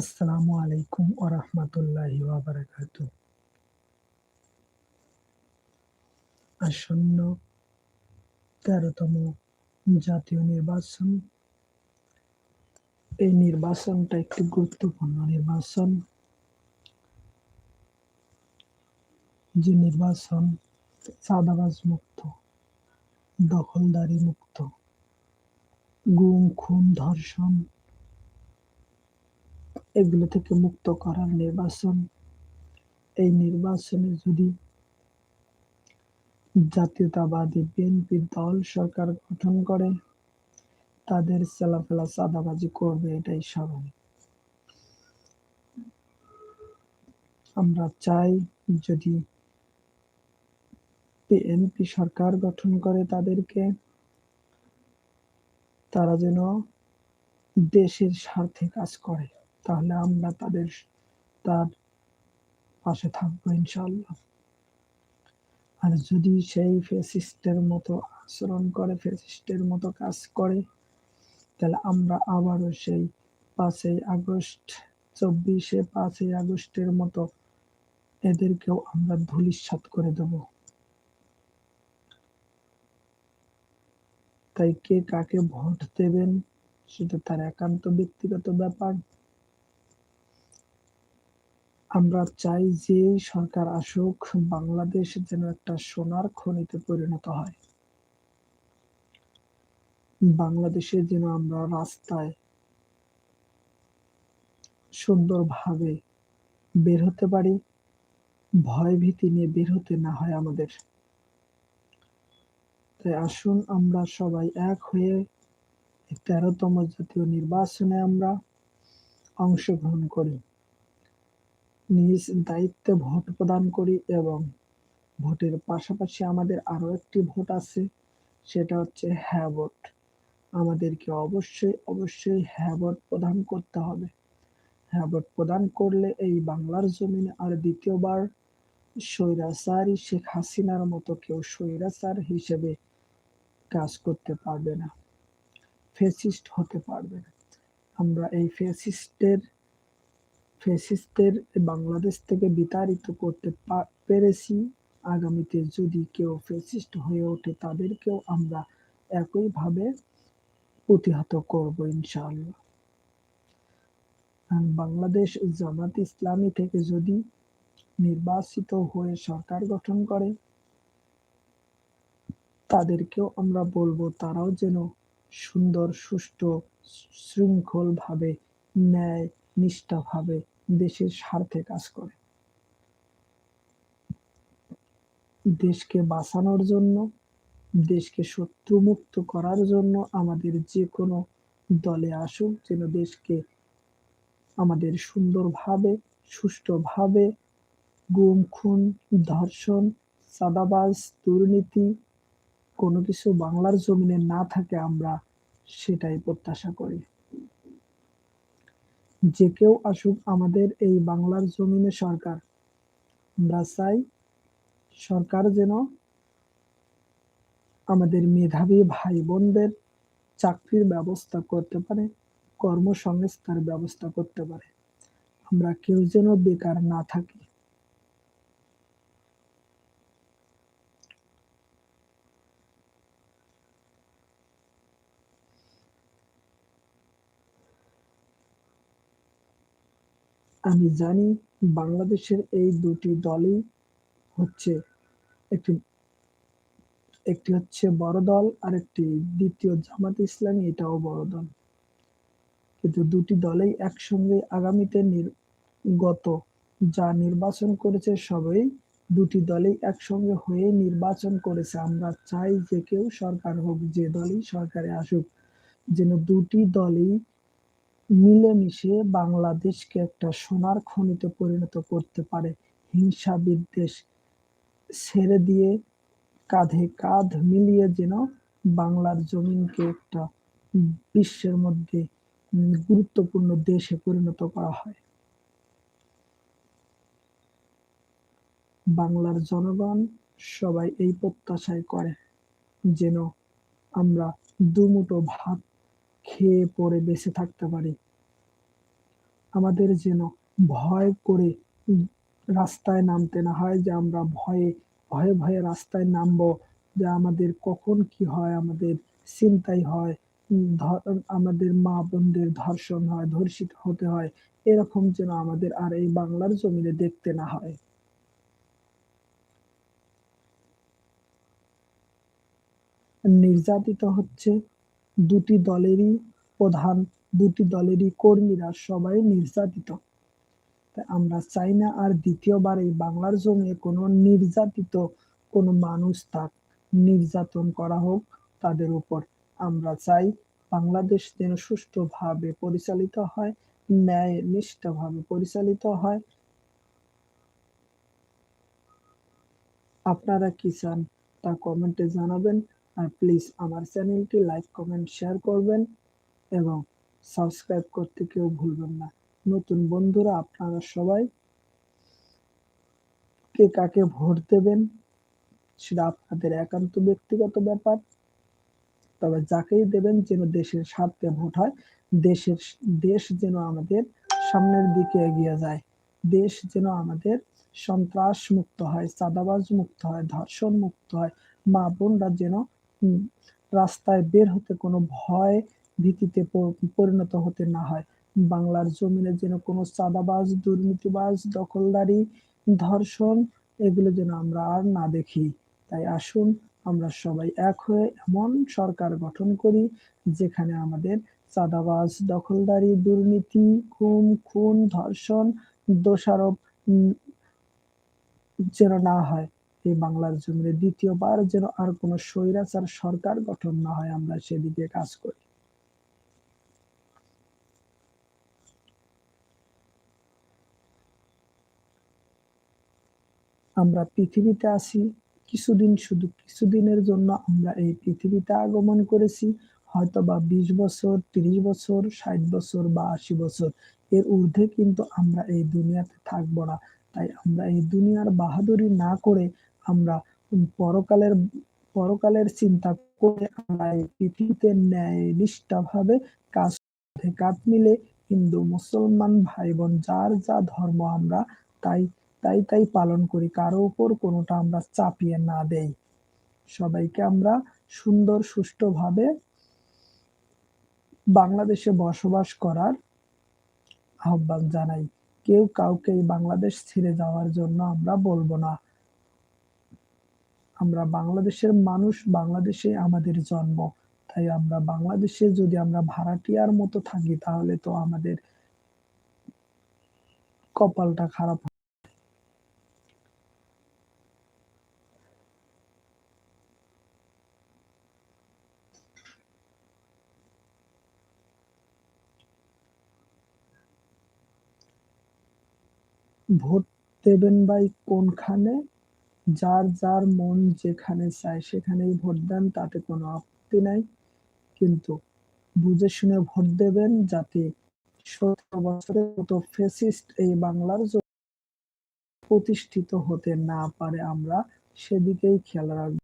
আসসালামু আলাইকুম ওরহমতুল্লাহি ওয়াবারাকাতু আসন্ন তেরোতম জাতীয় নির্বাচন। এই নির্বাচনটা একটি গুরুত্বপূর্ণ নির্বাচন। যে নির্বাচন চাঁদাবাজ মুক্ত, দখলদারি মুক্ত, গুম, খুন, ধর্ষণ এগুলো থেকে মুক্ত করার নির্বাচন। এই নির্বাচনে যদি জাতীয়তাবাদী বিএনপি দল সরকার গঠন করে, তাদের চেলাফেলা চাঁদাবাজি করবে, এটাই স্বাভাবিক। আমরা চাই যদি বিএনপি সরকার গঠন করে তাদেরকে, তারা যেন দেশের স্বার্থে কাজ করে। তাহলে আমরা তাদের তার পাশে থাকব ইনশাল্লাহ আর যদি সেই ফেসিস্টের মতো আচরণ করে, ফেসিস্টের মতো কাজ করে, তাহলে আমরা আবারও সেই পাঁচই আগস্ট, চব্বিশে পাঁচই আগস্টের মতো এদেরকেও আমরা ধুলিস্বাত করে দেব। তাই কে কাকে ভোট দেবেন, সেটা তার একান্ত ব্যক্তিগত ব্যাপার। আমরা চাই যে সরকার আসুক, বাংলাদেশ যেন একটা সোনার খনিতে পরিণত হয়। বাংলাদেশে যেন আমরা রাস্তায় সুন্দরভাবে বের হতে পারি ভয় ভীতি নিয়ে বের হতে না হয় আমাদের। তাই আসুন আমরা সবাই এক হয়ে তেরোতম জাতীয় নির্বাচনে আমরা অংশগ্রহণ করি। নিজ দায়িত্বে ভোট প্রদান করি এবং ভোটের পাশাপাশি আমাদের আরও একটি ভোট আছে, সেটা হচ্ছে হ্যাঁ ভোট। আমাদেরকে অবশ্যই অবশ্যই হ্যাঁ ভোট প্রদান করতে হবে। হ্যাঁ ভোট প্রদান করলে এই বাংলার জমিনে আর দ্বিতীয়বার স্বৈরাচারী শেখ হাসিনার মতো কেউ স্বৈরাচার হিসেবে কাজ করতে পারবে না। ফেসিস্ট হতে পারবে না। আমরা এই ফেসিস্টের ফেসিস্টদের বাংলাদেশ থেকে বিতাড়িত করতে পেরেছি। আগামীতে যদি কেউ ফেসিস্ট হয়ে ওঠে, তাদেরকেও আমরা একইভাবে প্রতিহত করব ইনশাআল্লাহ। বাংলাদেশ জামাত ইসলামী থেকে যদি নির্বাচিত হয়ে সরকার গঠন করে, তাদেরকেও আমরা বলব তারাও যেন সুন্দর, সুষ্ঠু, শৃঙ্খলভাবে ন্যায় নিষ্ঠাভাবে দেশের স্বার্থে কাজ করে। দেশকে বাঁচানোর জন্য, দেশকে শত্রুমুক্ত করার জন্য আমাদের যে কোনো দলে আসুক যেন দেশকে আমাদের সুন্দরভাবে, সুষ্ঠুভাবে গুম, খুন, ধর্ষণ সাদাবাজ দুর্নীতি, কোনো কিছু বাংলার জমিনে না থাকে, আমরা সেটাই প্রত্যাশা করি। যে কেউ আসুক আমাদের এই বাংলার জমিনে সরকার। আমরা চাই সরকার যেন আমাদের মেধাবী ভাই বোনদের চাকরির ব্যবস্থা করতে পারে কর্মসংস্থার ব্যবস্থা করতে পারে। আমরা কেউ যেন বেকার না থাকি। আমি জানি বাংলাদেশের এই দুটি দলই হচ্ছে একটি একটি হচ্ছে বড় দল আর একটি দ্বিতীয় জামাত ইসলামী, এটাও বড় দল। কিন্তু দুটি দলেই একসঙ্গে আগামীতে গত যা নির্বাচন করেছে সবাই দুটি দলেই একসঙ্গে হয়ে নির্বাচন করেছে। আমরা চাই যে কেউ সরকার হোক, যে দলই সরকারে আসুক, যেন দুটি দলই মিলেমিশে বাংলাদেশকে একটা সোনার খনিতে পরিণত করতে পারে। হিংসা বিদ্বেষ ছেড়ে দিয়ে কাঁধে কাঁধ মিলিয়ে যেন বাংলার জমিনকে একটা বিশ্বের মধ্যে গুরুত্বপূর্ণ দেশে পরিণত করা হয়। বাংলার জনগণ সবাই এই প্রত্যাশায় করে যেন আমরা দুমুটো ভাত খেয়ে পরে বেঁচে থাকতে পারি। আমাদের যেন ভয় করে রাস্তায় নামতে না হয়, যে আমরা ভয়ে ভয়ে ভয়ে রাস্তায় নামবো, যে আমাদের কখন কি হয়, আমাদের চিন্তাই হয় আমাদের মা বোনদের ধর্ষণ হয়, ধর্ষিত হতে হয়, এরকম যেন আমাদের আর এই বাংলার জমিনে দেখতে না হয়। নির্যাতিত হচ্ছে দুটি দলেরই প্রধান, দুটি দলেরই কর্মীরা সবাই নির্যাতিত। আমরা চাই না আর দ্বিতীয়বার এই বাংলার জমিনে কোনো নির্যাতিত কোনো মানুষ থাক, নির্যাতন করা হোক তাদের উপর। আমরা চাই বাংলাদেশ যেন সুষ্ঠুভাবে পরিচালিত হয় ন্যায় নিষ্ঠভাবে পরিচালিত হয়। আপনারা কি চান তা কমেন্টে জানাবেন। আর প্লিজ আমার চ্যানেলটি লাইক কমেন্ট শেয়ার করবেন এবং সাবস্ক্রাইব করতে কেউ ভুলবেন না। নতুন বন্ধুরা আপনারা সবাই কে কাকে ভোট দেবেন সেটা আপনাদের একান্ত ব্যক্তিগত ব্যাপার। তবে যাকেই দেবেন যেন দেশের স্বার্থে ভোট হয়, দেশের দেশ যেন আমাদের সামনের দিকে এগিয়ে যায়, দেশ যেন আমাদের সন্ত্রাস মুক্ত হয়, চাঁদাবাজ মুক্ত হয়, ধর্ষণ মুক্ত হয়, মা বোনরা যেন রাস্তায় বের হতে কোনো ভয় ভীতিতে পরিণত হতে না হয়। বাংলার জমিনে যেন কোনো চাঁদাবাজ, দুর্নীতিবাজ, দখলদারি, ধর্ষণ, এগুলো যেন আমরা আর না দেখি। তাই আসুন আমরা সবাই এক হয়ে এমন সরকার গঠন করি, যেখানে আমাদের চাঁদাবাজ, দখলদারি, দুর্নীতি, খুন খুন, ধর্ষণ, দোষারোপ যেন না হয়। এই বাংলার জমিনে দ্বিতীয়বার যেন আর কোনো স্বৈরাচার সরকার গঠন না হয়, আমরা সেদিকে কাজ করি। আমরা পৃথিবীতে আসি কিছুদিন শুধু কিছুদিনের জন্য আমরা এই পৃথিবীতে আগমন করেছি হয়তো বা বিশ বছর, তিরিশ বছর, ষাট বছর বা আশি বছর। এর ঊর্ধ্বে কিন্তু আমরা এই দুনিয়াতে থাকব না। তাই আমরা এই দুনিয়ার বাহাদুরি না করে আমরা পরকালের পরকালের চিন্তা করে আমরা এই পৃথিবীতে ন্যায় নিষ্ঠাভাবে কাজ কাজ মিলে হিন্দু, মুসলমান ভাই বোন যার যা ধর্ম আমরা তাই তাই তাই পালন করি, কারও উপর কোনোটা আমরা চাপিয়ে না দেই। সবাইকে আমরা সুন্দর, সুষ্ঠুভাবে বাংলাদেশে বসবাস করার আহ্বান জানাই। কেউ কাউকে বাংলাদেশ ছেড়ে যাওয়ার জন্য আমরা বলব না। আমরা বাংলাদেশের মানুষ, বাংলাদেশে আমাদের জন্ম। তাই আমরা বাংলাদেশে যদি আমরা ভাড়াটিয়ার মতো থাকি, তাহলে তো আমাদের কপালটা খারাপ ভোট দেবেন ভাই কোনখানে? যার যার মন যেখানে চায় সেখানেই ভোট দেন, তাতে কোনো আপত্তি নাই। কিন্তু বুঝে শুনে ভোট দেবেন যাতে সতেরো বছরের মতো ফেসিস্ট এই বাংলার প্রতিষ্ঠিত হতে না পারে, আমরা সেদিকেই খেয়াল রাখব।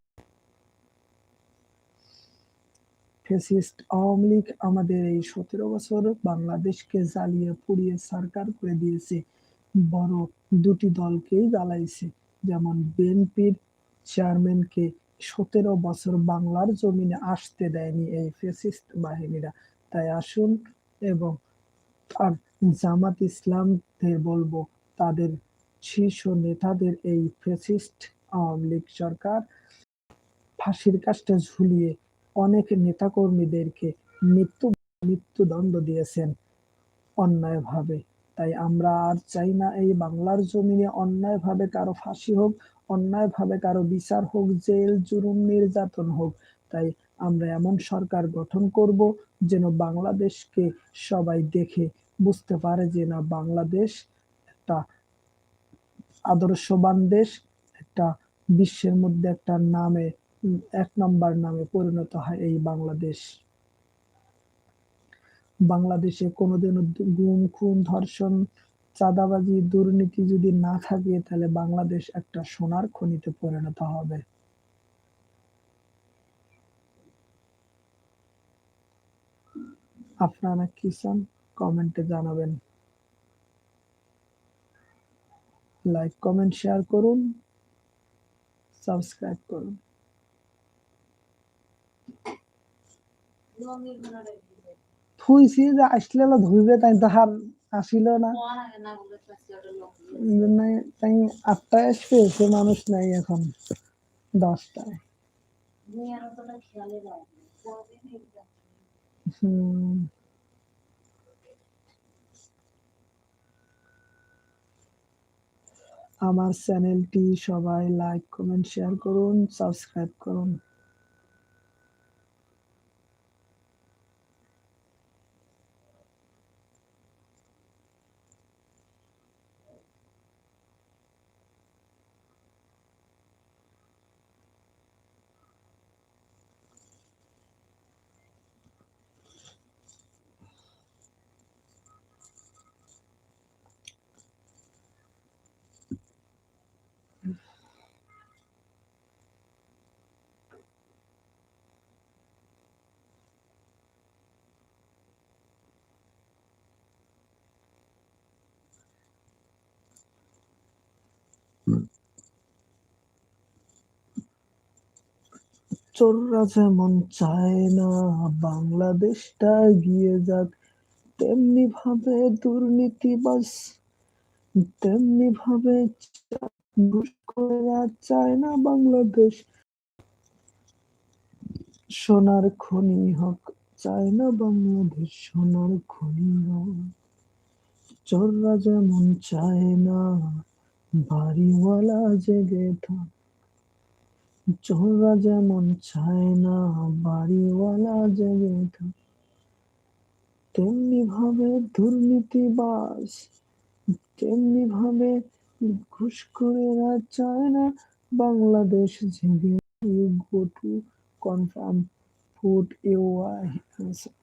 ফেসিস্ট আওয়ামী লীগ আমাদের এই সতেরো বছর বাংলাদেশকে জ্বালিয়ে পুড়িয়ে সরকার করে দিয়েছে। বড় দুটি দলকেই জ্বালাইছে। যেমন বিএনপির চেয়ারম্যানকে সতেরো বছর বাংলার জমিনে আসতে দেয়নি এই ফেসিস্ট বাহিনীরা। তাই আসুন এবং আর জামাত ইসলামদের বলব, তাদের শীর্ষ নেতাদের এই ফেসিস্ট আওয়ামী লীগ সরকার ফাঁসির কাজটা ঝুলিয়ে অনেক নেতাকর্মীদেরকে মৃত্যু মৃত্যুদণ্ড দিয়েছেন অন্যায়ভাবে। তাই আমরা আর চাই না এই বাংলার জমিনে অন্যায়ভাবে কারও ফাঁসি হোক, অন্যায়ভাবে কারও বিচার হোক, জেল, জুলুম, নির্যাতন হোক। তাই আমরা এমন সরকার গঠন করব যেন বাংলাদেশকে সবাই দেখে বুঝতে পারে যে না, বাংলাদেশ একটা আদর্শবান দেশ, একটা বিশ্বের মধ্যে একটা নামে, এক নম্বর নামে পরিণত হয় এই বাংলাদেশ। বাংলাদেশে কোনোদিনও গুম খুন ধর্ষণ চাঁদাবাজি দুর্নীতি যদি না থাকে তাহলে বাংলাদেশ একটা সোনার খনিতে পরিণত হবে আপনারা কি চান কমেন্টে জানাবেন লাইক কমেন্ট শেয়ার করুন সাবস্ক্রাইব করুন থুইছি যে আসলে ধুইবে তাই তো হার আসিল না। তাই আটটায় আসবে সে মানুষ নাই এখন দশটায়। হুম। আমার চ্যানেলটি সবাই লাইক কমেন্ট শেয়ার করুন সাবস্ক্রাইব করুন। চোররা চায় না, বাংলাদেশটা এগিয়ে যাক। তেমনি ভাবে তেমনি ভাবে চায় না বাংলাদেশ। সোনার খনি হোক, চায় না বাংলাদেশ সোনার খনি হোক। চোররা যেমন চায় না বাড়িওয়ালা জেগে থাক চোররা যেমন চায় না বাড়িওয়ালা জেগে থাক তেমনি ভাবে দুর্নীতিবাজ তেমনি ভাবে ঘুষখোরেরা চায় না বাংলাদেশ জেগে go to confirm food you answer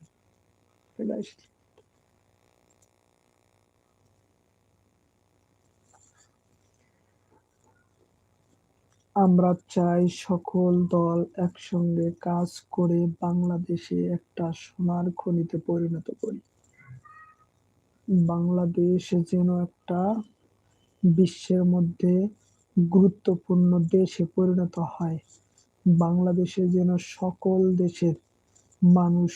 আমরা চাই সকল দল একসঙ্গে কাজ করে বাংলাদেশে একটা সোনার খনিতে পরিণত করি। বাংলাদেশ যেন একটা বিশ্বের মধ্যে গুরুত্বপূর্ণ দেশে পরিণত হয়। বাংলাদেশে যেন সকল দেশের মানুষ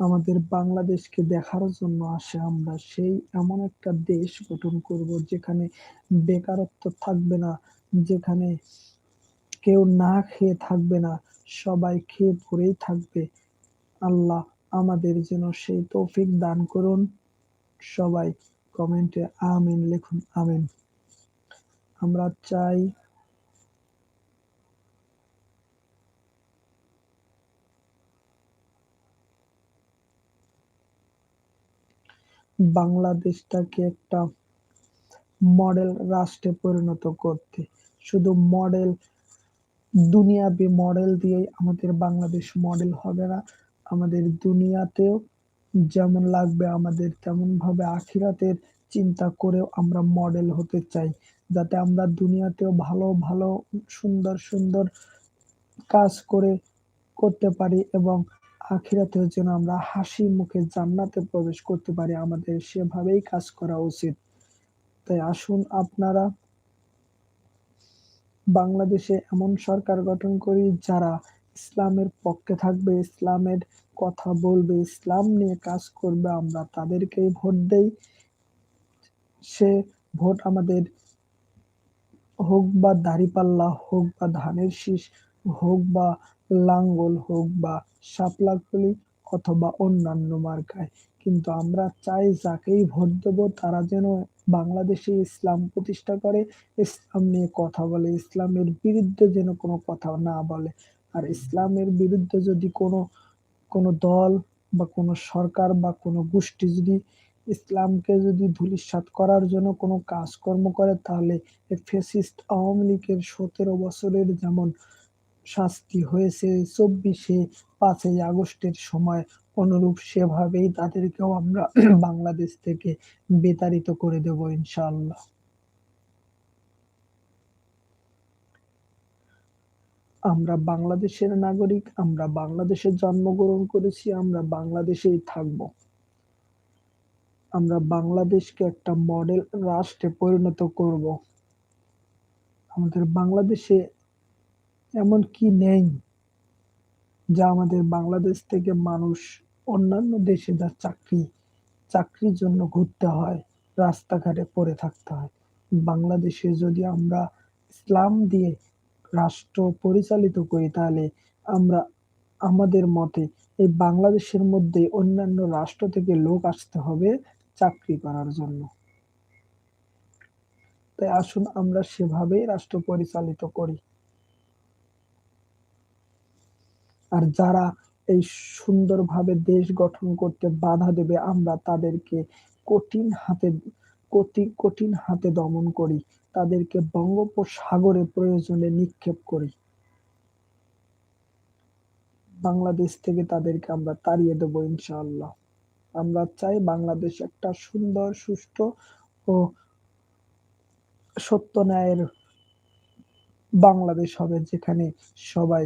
আমাদের বাংলাদেশকে দেখার জন্য আসে, আমরা সেই এমন একটা দেশ গঠন করব যেখানে বেকারত্ব থাকবে না, যেখানে কেউ না খেয়ে থাকবে না, সবাই খেয়ে পরেই থাকবে। আল্লাহ আমাদের যেন সেই তৌফিক দান করুন। সবাই কমেন্টে আমিন লিখুন, আমিন। আমরা চাই বাংলাদেশটাকে একটা মডেল রাষ্ট্রে পরিণত করতে। শুধু মডেল দুনিয়াবি মডেল দিয়েই আমাদের বাংলাদেশ মডেল হবে না। আমাদের দুনিয়াতেও যেমন লাগবে আমাদের তেমন ভাবে আখিরাতের চিন্তা করেও আমরা মডেল হতে চাই। যাতে আমরা দুনিয়াতেও ভালো ভালো, সুন্দর সুন্দর কাজ করে, করতে পারি এবং আখিরাতেও যেন আমরা হাসি মুখে জান্নাতে প্রবেশ করতে পারি। আমাদের সেভাবেই কাজ করা উচিত। তাই আসুন আপনারা বাংলাদেশে এমন সরকার গঠন করি যারা ইসলামের পক্ষে থাকবে, ইসলামের কথা বলবে, ইসলাম নিয়ে কাজ করবে। আমরা তাদেরকেই ভোট দেই। সে ভোট আমাদের হোক বা দাড়িপাল্লা হোক বা ধানের শীষ হোক বা লাঙ্গল হোক বা শাপলা কলি অথবা অন্যান্য মার্কায়। কিন্তু আমরা চাই যাকেই ভোট দেব তারা যেন বাংলাদেশে ইসলাম প্রতিষ্ঠা করে, ইসলাম নিয়ে কথা বলে, ইসলামের বিরুদ্ধে যেন কোনো কথা না বলে। আর ইসলামের বিরুদ্ধে যদি কোনো কোনো দল বা কোনো সরকার বা কোনো গোষ্ঠী যদি ইসলামকে যদি ধূলিসাৎ করার জন্য কোনো কাজকর্ম করে, তাহলে ফেসিস্ট আওয়ামী লীগের সতেরো বছরের যেমন শাস্তি হয়েছে, চব্বিশে পাঁচই আগস্টের সময় অনুরূপ সেভাবেই তাদেরকেও আমরা বাংলাদেশ থেকে বিতাড়িত করে দেব ইনশাআল্লাহ। আমরা বাংলাদেশের নাগরিক, আমরা বাংলাদেশে জন্মগ্রহণ করেছি, আমরা বাংলাদেশেই থাকব। আমরা বাংলাদেশকে একটা মডেল রাষ্ট্রে পরিণত করব। আমাদের বাংলাদেশে এমন কি নেই? যা আমাদের বাংলাদেশ থেকে মানুষ অন্যান্য দেশে যা চাকরি, চাকরির জন্য ঘুরতে হয়, রাস্তাঘাটে পড়ে থাকতে হয়। বাংলাদেশে যদি আমরা ইসলাম দিয়ে রাষ্ট্র পরিচালিত করি তাহলে আমরা, আমাদের মতে এই বাংলাদেশের মধ্যে অন্যান্য রাষ্ট্র থেকে লোক আসতে হবে চাকরি করার জন্য। তাই আসুন আমরা সেভাবেই রাষ্ট্র পরিচালিত করি। আর যারা এই সুন্দরভাবে দেশ গঠন করতে বাধা দেবে, আমরা তাদেরকে কঠিন হাতে কঠিন কঠিন হাতে দমন করি। তাদেরকে বঙ্গোপসাগরে প্রয়োজনে নিক্ষেপ করি। বাংলাদেশ থেকে তাদেরকে আমরা তাড়িয়ে দেবো, ইনশাআল্লাহ। আমরা চাই বাংলাদেশ একটা সুন্দর, সুষ্ঠু ও সত্য ন্যায়ের বাংলাদেশ হবে, যেখানে সবাই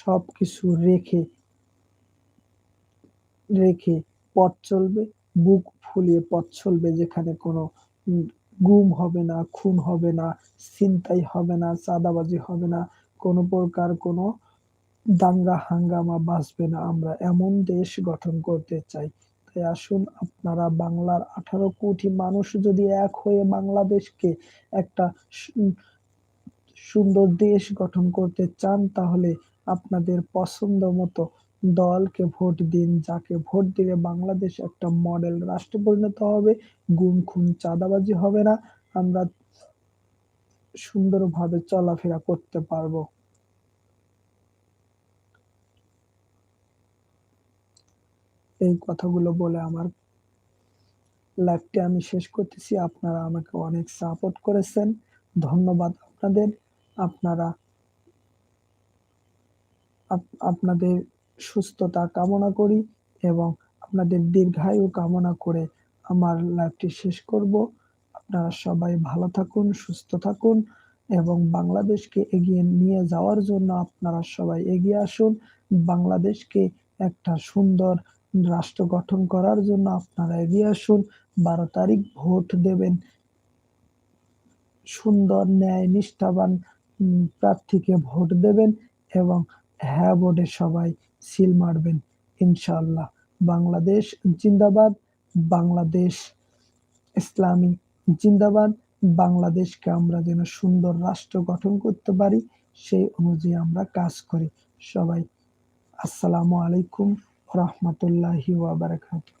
সবকিছু রেখে রেখে পথ চলবে, বুক ফুলিয়ে পথ চলবে যেখানে কোনো গুম হবে না, খুন হবে না, ছিনতাই হবে না, চাঁদাবাজি হবে না, কোনো প্রকার কোনো দাঙ্গা হাঙ্গামা বাঁচবে না। আমরা এমন দেশ গঠন করতে চাই। তাই আসুন আপনারা বাংলার আঠারো কোটি মানুষ যদি এক হয়ে বাংলাদেশকে একটা সুন্দর দেশ গঠন করতে চান, তাহলে আপনাদের পছন্দ মতো দলকে ভোট দিন, যাকে ভোট দিলে বাংলাদেশ একটা মডেল রাষ্ট্রে পরিণত হবে। গুম, খুন, চাঁদাবাজি হবে না। আমরা সুন্দরভাবে চলাফেরা করতে পারব। এই কথাগুলো বলে আমার লাইভটি আমি শেষ করতেছি। আপনারা আমাকে অনেক সাপোর্ট করেছেন। ধন্যবাদ আপনাদের। আপনারা আপনাদের সুস্থতা কামনা করি এবং আপনাদের দীর্ঘায়ু কামনা করে আমার লাইভটি শেষ করব। আপনারা সবাই ভালো থাকুন, সুস্থ থাকুন এবং বাংলাদেশকে এগিয়ে নিয়ে যাওয়ার জন্য আপনারা সবাই এগিয়ে আসুন। বাংলাদেশকে একটা সুন্দর রাষ্ট্র গঠন করার জন্য আপনারা এগিয়ে আসুন। বারো তারিখ ভোট দেবেন। সুন্দর ন্যায় নিষ্ঠাবান প্রার্থীকে ভোট দেবেন এবং হ্যাঁ বোর্ডে সবাই, সিল মারবেন ইনশাল্লাহ বাংলাদেশ জিন্দাবাদ, বাংলাদেশ ইসলামী জিন্দাবাদ, বাংলাদেশকে আমরা যেন সুন্দর রাষ্ট্র গঠন করতে পারি, সেই অনুযায়ী আমরা কাজ করি। সবাই, আসসালামু আলাইকুম রহমতুল্লাহি ওয়াবারাকাতুহ